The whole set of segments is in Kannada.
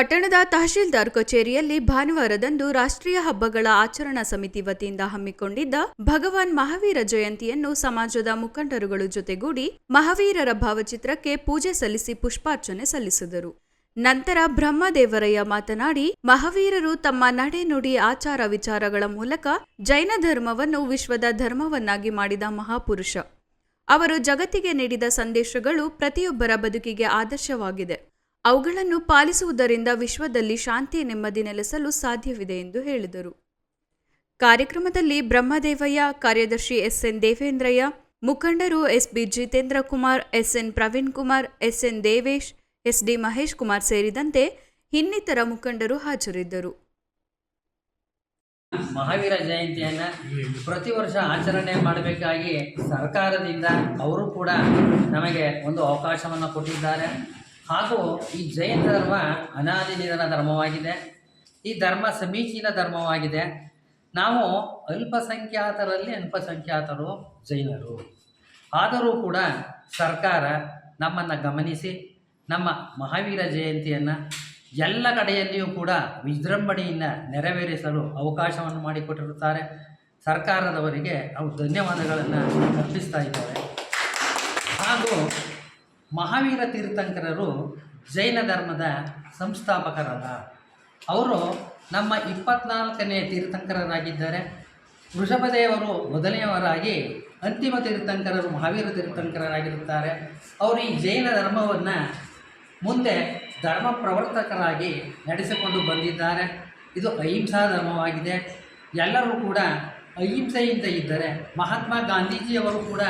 ಪಟ್ಟಣದ ತಹಶೀಲ್ದಾರ್ ಕಚೇರಿಯಲ್ಲಿ ಭಾನುವಾರದಂದು ರಾಷ್ಟ್ರೀಯ ಹಬ್ಬಗಳ ಆಚರಣಾ ಸಮಿತಿ ವತಿಯಿಂದ ಹಮ್ಮಿಕೊಂಡಿದ್ದ ಭಗವಾನ್ ಮಹಾವೀರ ಜಯಂತಿಯನ್ನು ಸಮಾಜದ ಮುಖಂಡರುಗಳು ಜೊತೆಗೂಡಿ ಮಹಾವೀರರ ಭಾವಚಿತ್ರಕ್ಕೆ ಪೂಜೆ ಸಲ್ಲಿಸಿ ಪುಷ್ಪಾರ್ಚನೆ ಸಲ್ಲಿಸಿದರು. ನಂತರ ಬ್ರಹ್ಮದೇವರಯ್ಯ ಮಾತನಾಡಿ, ಮಹಾವೀರರು ತಮ್ಮ ನಡೆ ನುಡಿ ಆಚಾರ ವಿಚಾರಗಳ ಮೂಲಕ ಜೈನ ಧರ್ಮವನ್ನು ವಿಶ್ವದ ಧರ್ಮವನ್ನಾಗಿ ಮಾಡಿದ ಮಹಾಪುರುಷ. ಅವರು ಜಗತ್ತಿಗೆ ನೀಡಿದ ಸಂದೇಶಗಳು ಪ್ರತಿಯೊಬ್ಬರ ಬದುಕಿಗೆ ಆದರ್ಶವಾಗಿದೆ. ಅವುಗಳನ್ನು ಪಾಲಿಸುವುದರಿಂದ ವಿಶ್ವದಲ್ಲಿ ಶಾಂತಿ ನೆಮ್ಮದಿ ನೆಲೆಸಲು ಸಾಧ್ಯವಿದೆ ಎಂದು ಹೇಳಿದರು. ಕಾರ್ಯಕ್ರಮದಲ್ಲಿ ಬ್ರಹ್ಮದೇವಯ್ಯ, ಕಾರ್ಯದರ್ಶಿ ಎಸ್ಎನ್ ದೇವೇಂದ್ರಯ್ಯ, ಮುಖಂಡರು S B Jitendra Kumar S N Praveen Kumar, S N Devesh, S D Mahesh Kumar ಸೇರಿದಂತೆ ಇನ್ನಿತರ ಮುಖಂಡರು ಹಾಜರಿದ್ದರು. ಮಹಾವೀರ ಜಯಂತಿಯನ್ನು ಪ್ರತಿ ವರ್ಷ ಆಚರಣೆ ಮಾಡಬೇಕಾಗಿ ಸರ್ಕಾರದಿಂದ ಅವರು ಕೂಡ ನಮಗೆ ಒಂದು ಅವಕಾಶವನ್ನು ಕೊಟ್ಟಿದ್ದಾರೆ. ಹಾಗೂ ಈ ಜೈನ ಧರ್ಮ ಅನಾದಿ ನಿಧನ ಧರ್ಮವಾಗಿದೆ. ಈ ಧರ್ಮ ಸಮೀಚೀನ ಧರ್ಮವಾಗಿದೆ. ನಾವು ಅಲ್ಪಸಂಖ್ಯಾತರಲ್ಲಿ ಅಲ್ಪಸಂಖ್ಯಾತರು, ಜೈನರು. ಆದರೂ ಕೂಡ ಸರ್ಕಾರ ನಮ್ಮನ್ನು ಗಮನಿಸಿ, ನಮ್ಮ ಮಹಾವೀರ ಜಯಂತಿಯನ್ನು ಎಲ್ಲ ಕಡೆಯಲ್ಲಿಯೂ ಕೂಡ ವಿಜೃಂಭಣೆಯಿಂದ ನೆರವೇರಿಸಲು ಅವಕಾಶವನ್ನು ಮಾಡಿಕೊಟ್ಟಿರುತ್ತಾರೆ. ಸರ್ಕಾರದವರಿಗೆ ನಾವು ಧನ್ಯವಾದಗಳನ್ನು ಅರ್ಪಿಸ್ತಾ ಇದ್ದೇವೆ. ಹಾಗೂ ಮಹಾವೀರ ತೀರ್ಥಂಕರರು ಜೈನ ಧರ್ಮದ ಸಂಸ್ಥಾಪಕರಲ್ಲ. ಅವರು ನಮ್ಮ ಇಪ್ಪತ್ನಾಲ್ಕನೇ ತೀರ್ಥಂಕರರಾಗಿದ್ದಾರೆ. ವೃಷಭದೇವರು ಮೊದಲನೆಯವರಾಗಿ ಅಂತಿಮ ತೀರ್ಥಂಕರರು ಮಹಾವೀರ ತೀರ್ಥಂಕರರಾಗಿರುತ್ತಾರೆ. ಅವರು ಈ ಜೈನ ಧರ್ಮವನ್ನು ಮುಂದೆ ಧರ್ಮ ಪ್ರವರ್ತಕರಾಗಿ ನಡೆಸಿಕೊಂಡು ಬಂದಿದ್ದಾರೆ. ಇದು ಅಹಿಂಸಾ ಧರ್ಮವಾಗಿದೆ. ಎಲ್ಲರೂ ಕೂಡ ಅಹಿಂಸೆಯಿಂದ ಇದ್ದರೆ ಮಹಾತ್ಮ ಗಾಂಧೀಜಿಯವರು ಕೂಡ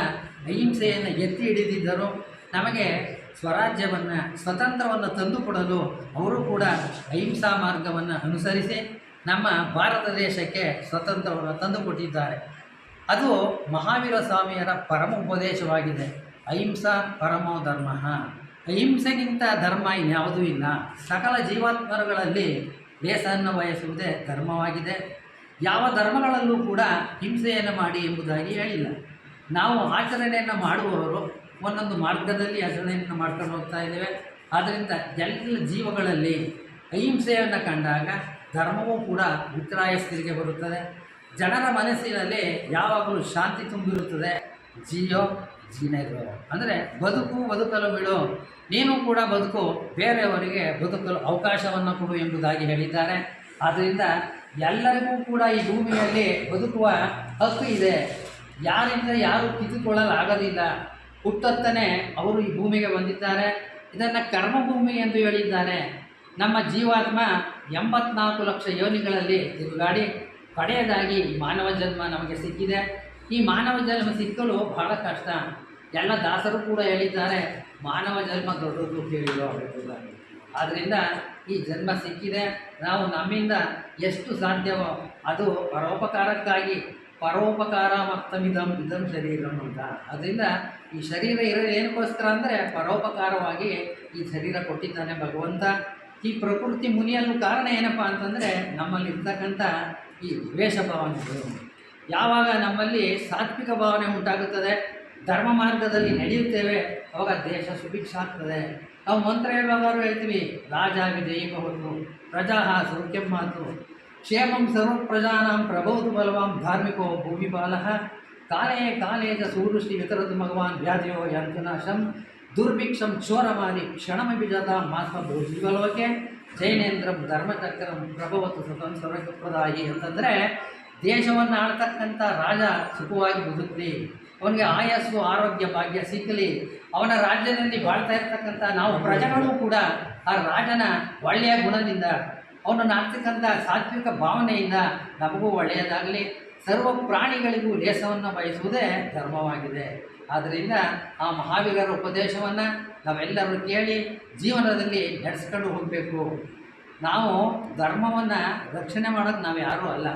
ಅಹಿಂಸೆಯನ್ನು ಎತ್ತಿ ಹಿಡಿದಿದ್ದರು. ನಮಗೆ ಸ್ವರಾಜ್ಯವನ್ನು, ಸ್ವತಂತ್ರವನ್ನು ತಂದುಕೊಡಲು ಅವರು ಕೂಡ ಅಹಿಂಸಾ ಮಾರ್ಗವನ್ನು ಅನುಸರಿಸಿ ನಮ್ಮ ಭಾರತ ದೇಶಕ್ಕೆ ಸ್ವತಂತ್ರವನ್ನು ತಂದುಕೊಟ್ಟಿದ್ದಾರೆ. ಅದು ಮಹಾವೀರ ಸ್ವಾಮಿಯರ ಪರಮ ಉಪದೇಶವಾಗಿದೆ. ಅಹಿಂಸಾ ಪರಮೋ ಧರ್ಮ. ಅಹಿಂಸೆಗಿಂತ ಧರ್ಮ ಇನ್ಯಾವುದೂ ಇಲ್ಲ. ಸಕಲ ಜೀವಾತ್ಮರುಗಳಲ್ಲಿ ಬೇಸನ್ನು ಬಯಸುವುದೇ ಧರ್ಮವಾಗಿದೆ. ಯಾವ ಧರ್ಮಗಳಲ್ಲೂ ಕೂಡ ಹಿಂಸೆಯನ್ನು ಮಾಡಿ ಎಂಬುದಾಗಿ ಹೇಳಿಲ್ಲ. ನಾವು ಆಚರಣೆಯನ್ನು ಮಾಡುವವರು ಒಂದೊಂದು ಮಾರ್ಗದಲ್ಲಿ ಆಚರಣೆಯನ್ನು ಮಾಡ್ಕೊಂಡು ಹೋಗ್ತಾ ಇದ್ದೇವೆ. ಆದ್ದರಿಂದ ಎಲ್ಲ ಜೀವಗಳಲ್ಲಿ ಅಹಿಂಸೆಯನ್ನು ಕಂಡಾಗ ಧರ್ಮವೂ ಕೂಡ ವಿಕ್ರಾಯ ಸ್ಥಿತಿಗೆ ಬರುತ್ತದೆ. ಜನರ ಮನಸ್ಸಿನಲ್ಲಿ ಯಾವಾಗಲೂ ಶಾಂತಿ ತುಂಬಿರುತ್ತದೆ. ಜಿಯೋ, ಜೀನರು. ಅಂದರೆ ಬದುಕು, ಬದುಕಲು ಬಿಡು. ನೀನು ಕೂಡ ಬದುಕು, ಬೇರೆಯವರಿಗೆ ಬದುಕಲು ಅವಕಾಶವನ್ನು ಕೊಡು ಎಂಬುದಾಗಿ ಹೇಳಿದ್ದಾರೆ. ಆದ್ದರಿಂದ ಎಲ್ಲರಿಗೂ ಕೂಡ ಈ ಭೂಮಿಯಲ್ಲಿ ಬದುಕುವ ಹಕ್ಕು ಇದೆ. ಯಾರಿಂದ ಯಾರು ಕಿತ್ತುಕೊಳ್ಳಲಾಗದಿಲ್ಲ ಹುಟ್ಟತ್ತನೆ ಅವರು ಈ ಭೂಮಿಗೆ ಬಂದಿದ್ದಾರೆ. ಇದನ್ನು ಕರ್ಮಭೂಮಿ ಎಂದು ಹೇಳಿದ್ದಾರೆ. ನಮ್ಮ ಜೀವಾತ್ಮ ಎಂಬತ್ನಾಲ್ಕು ಲಕ್ಷ ಯೋನಿಗಳಲ್ಲಿ ತಿರುಗಾಡಿ ಕಡೆಯದಾಗಿ ಮಾನವ ಜನ್ಮ ನಮಗೆ ಸಿಕ್ಕಿದೆ. ಈ ಮಾನವ ಜನ್ಮ ಸಿಕ್ಕಲು ಬಹಳ ಕಷ್ಟ. ಎಲ್ಲ ದಾಸರು ಕೂಡ ಹೇಳಿದ್ದಾರೆ, ಮಾನವ ಜನ್ಮ ದೊಡ್ಡದು ಕೇಳಿರೋ ಆದ್ದರಿಂದ ಈ ಜನ್ಮ ಸಿಕ್ಕಿದೆ. ನಾವು ನಮ್ಮಿಂದ ಎಷ್ಟು ಸಾಧ್ಯವೋ ಅದು ಪರೋಪಕಾರಕ್ಕಾಗಿ ಪರೋಪಕಾರ ಮತ್ತಮಿದಂ ಇದಂ ಶರೀರಂ ಅಂತ. ಅದರಿಂದ ಈ ಶರೀರ ಇರೋದು ಏನಕ್ಕೋಸ್ಕರ ಅಂದರೆ ಪರೋಪಕಾರವಾಗಿ ಈ ಶರೀರ ಕೊಟ್ಟಿದ್ದಾನೆ ಭಗವಂತ. ಈ ಪ್ರಕೃತಿ ಮುನಿಯಲು ಕಾರಣ ಏನಪ್ಪ ಅಂತಂದರೆ ನಮ್ಮಲ್ಲಿರ್ತಕ್ಕಂಥ ಈ ದ್ವೇಷ ಭಾವನೆಗಳು. ಯಾವಾಗ ನಮ್ಮಲ್ಲಿ ಸಾತ್ವಿಕ ಭಾವನೆ ಉಂಟಾಗುತ್ತದೆ, ಧರ್ಮ ಮಾರ್ಗದಲ್ಲಿ ನಡೆಯುತ್ತೇವೆ, ಅವಾಗ ದೇಶ ಸುಭಿಕ್ಷ ಆಗ್ತದೆ ನಾವು ಮಂತ್ರ ಹೇಳುವಾಗ ಹೇಳ್ತೀವಿ ರಾಜ ಹೊತ್ತು ಪ್ರಜಾ ಮಾತು. ಕ್ಷೇಮಂ ಸರ್ವ ಪ್ರಜಾನಾಂ ಪ್ರಭೌತು ಬಲವಾಂ ಧಾರ್ಮಿಕೋ ಭೂಮಿಪಾಲಃ. ಕಾಲೇ ಕಾಲೇ ಚ ಸೂರುಷ್ಟಿ ವಿತರದು ಭಗವಾನ್ ವ್ಯಾಧಿಯೋ ಯಂತುನಾಶಂ ದುರ್ಭಿಕ್ಷಂ ಕ್ಷೋರಮಾರಿ ಕ್ಷಣಮಿ ಜಾತಾ ಮಾತ್ಮ ಭೂಜಿಗಲೋಕೆ ಜೈನೇಂದ್ರಂ ಧರ್ಮಚಕ್ರಂ ಪ್ರಭವತು ಸ್ವತಂ ಸ್ವರ್ಗಪ್ರದಾಯಿ ಅಂತಂದರೆ ದೇಶವನ್ನು ಆಳ್ತಕ್ಕಂಥ ರಾಜ ಸುಖವಾಗಿ ಬದುಕಲಿ. ಅವನಿಗೆ ಆಯಸ್ಸು, ಆರೋಗ್ಯ, ಭಾಗ್ಯ ಸಿಕ್ಕಲಿ ಅವನ ರಾಜ್ಯದಲ್ಲಿ ಬಾಳ್ತಾ ಇರ್ತಕ್ಕಂಥ ನಾವು ಪ್ರಜೆಗಳು ಕೂಡ ಆ ರಾಜನ ಒಳ್ಳೆಯ ಗುಣದಿಂದ ಅವನನ್ನು ಆಡ್ತಕ್ಕಂಥ ಸಾತ್ವಿಕ ಭಾವನೆಯಿಂದ ನಮಗೂ ಒಳ್ಳೆಯದಾಗಲಿ. ಸರ್ವ ಪ್ರಾಣಿಗಳಿಗೂ ಲೇಸವನ್ನು ಬಯಸುವುದೇ ಧರ್ಮವಾಗಿದೆ. ಆದ್ದರಿಂದ ಆ ಮಹಾವೀರರ ಉಪದೇಶವನ್ನು ನಾವೆಲ್ಲರೂ ಕೇಳಿ ಜೀವನದಲ್ಲಿ ನಡೆಸ್ಕೊಂಡು ಹೋಗಬೇಕು. ನಾವು ಧರ್ಮವನ್ನು ರಕ್ಷಣೆ ಮಾಡೋದು ನಾವು ಯಾರೂ ಅಲ್ಲ.